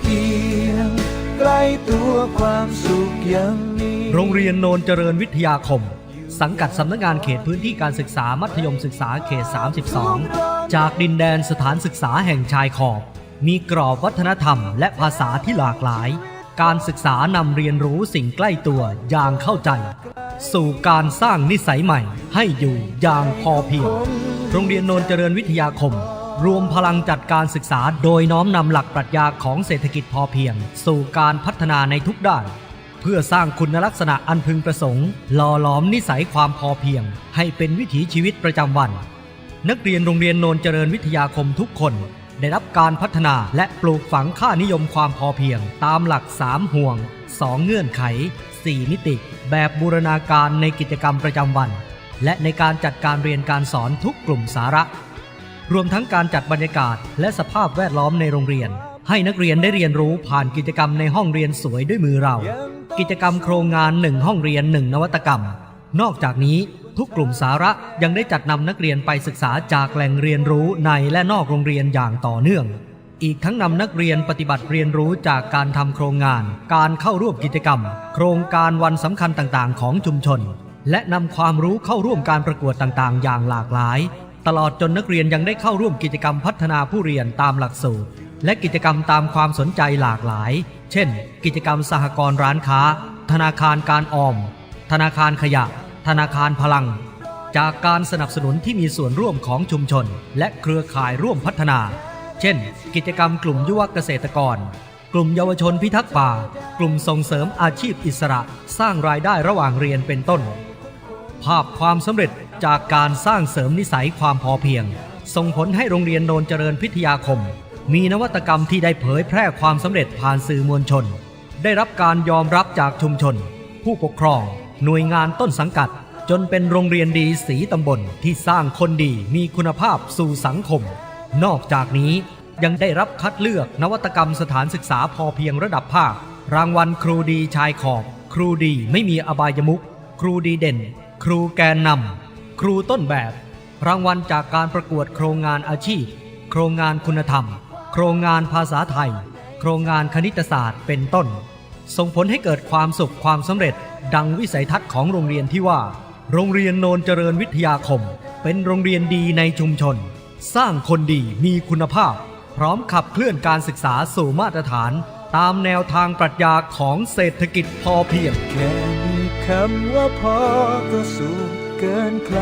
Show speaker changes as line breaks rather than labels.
เพียง ใกล้ตัวความสุขยังมี
โรงเรียนโนนเจริญวิทยาคม สังกัดสำนักงานเขตพื้นที่การศึกษามัธยมศึกษาเขต 32 จากดินแดนสถานศึกษาแห่งชายขอบ มีกรอบวัฒนธรรมและภาษาที่หลากหลาย การศึกษานำเรียนรู้สิ่งใกล้ตัวอย่างเข้าใจ สู่การสร้างนิสัยใหม่ให้อยู่อย่างพอเพียง โรงเรียนโนนเจริญวิทยาคม รวมพลังจัดการศึกษาโดยน้อมนำหลักปรัชญาของเศรษฐกิจพอเพียง สู่การพัฒนาในทุกด้าน เพื่อสร้างคุณลักษณะอันพึงประสงค์หล่อหลอมนิสัยความพอเพียง ให้เป็นวิถีชีวิตประจำวัน นักเรียนโรงเรียนโนนเจริญวิทยาคมทุกคน ได้รับการพัฒนาและปลูกฝังค่านิยมความพอเพียง ตามหลัก 3 ห่วง 2 เงื่อนไข 4 มิติ แบบบูรณาการในกิจกรรมประจำวัน และในการจัดการเรียนการสอนทุกกลุ่มสาระ รวมทั้งการจัดบรรยากาศ และสภาพแวดล้อมในโรงเรียน ให้นักเรียนได้เรียนรู้ผ่านกิจกรรมในห้องเรียนสวยด้วยมือเรา กิจกรรมโครงงานหนึ่งห้องเรียนหนึ่งนวัตกรรม นอกจากนี้ทุกกลุ่มสาระยังได้จัดนำนักเรียนไปศึกษาจากแหล่งเรียนรู้ในและนอกโรงเรียนอย่างต่อเนื่อง อีกทั้งนำนักเรียนปฏิบัติเรียนรู้จากการทำโครงงาน การเข้าร่วมกิจกรรม โครงการวันสำคัญต่างๆ ของชุมชน และนำความรู้เข้าร่วมการประกวดต่างๆ อย่างหลากหลาย ตลอดจนนักเรียนยังได้เข้าร่วมกิจกรรมพัฒนาผู้เรียนตามหลักสูตร และกิจกรรมตามความสนใจหลากหลาย เช่น กิจกรรมสหกรณ์ร้านค้า ธนาคารการออม ธนาคารขยะ ธนาคารพลัง จากการสนับสนุนที่มีส่วนร่วมของชุมชน และเครือข่ายร่วมพัฒนา เช่น กิจกรรมกลุ่มยุวเกษตรกร กลุ่มเยาวชนพิทักษ์ป่า กลุ่มส่งเสริมอาชีพอิสระ สร้างรายได้ระหว่างเรียนเป็นต้น ภาพความสำเร็จ จากการสร้างเสริมนิสัยความพอเพียง ส่งผลให้โรงเรียนโนนเจริญพิทยาคม มีนวัตกรรมที่ได้เผยแพร่ความสำเร็จผ่านสื่อมวลชน ได้รับการยอมรับจากชุมชน ผู้ปกครอง หน่วยงานต้นสังกัด จนเป็นโรงเรียนดีสีตำบลที่สร้างคนดีมีคุณภาพสู่สังคม นอกจากนี้ยังได้รับคัดเลือกนวัตกรรมสถานศึกษาพอเพียงระดับภาค รางวัลครูดีชายขอบ ครูดีไม่มีอบายมุขครูดีเด่น ครูแกนนำ รูต้นแบบ รางวัลจากการประกวดโครงงานอาชีพ โครงงานคุณธรรม โครงงานภาษาไทย โครงงานคณิตศาสตร์เป็นต้น ส่งผลให้เกิดความสุขความสำเร็จ ดังวิสัยทัศน์ของโรงเรียนที่ว่า โรงเรียนโนนเจริญวิทยาคม เป็นโรงเรียนดีในชุมชน สร้างคนดีมีคุณภาพ พร้อมขับเคลื่อนการศึกษาสู่มาตรฐาน ตามแนวทางปรัชญาของเศรษฐกิจพอเพียง
แค่มีคำว่าพอก็สุข เกินใคร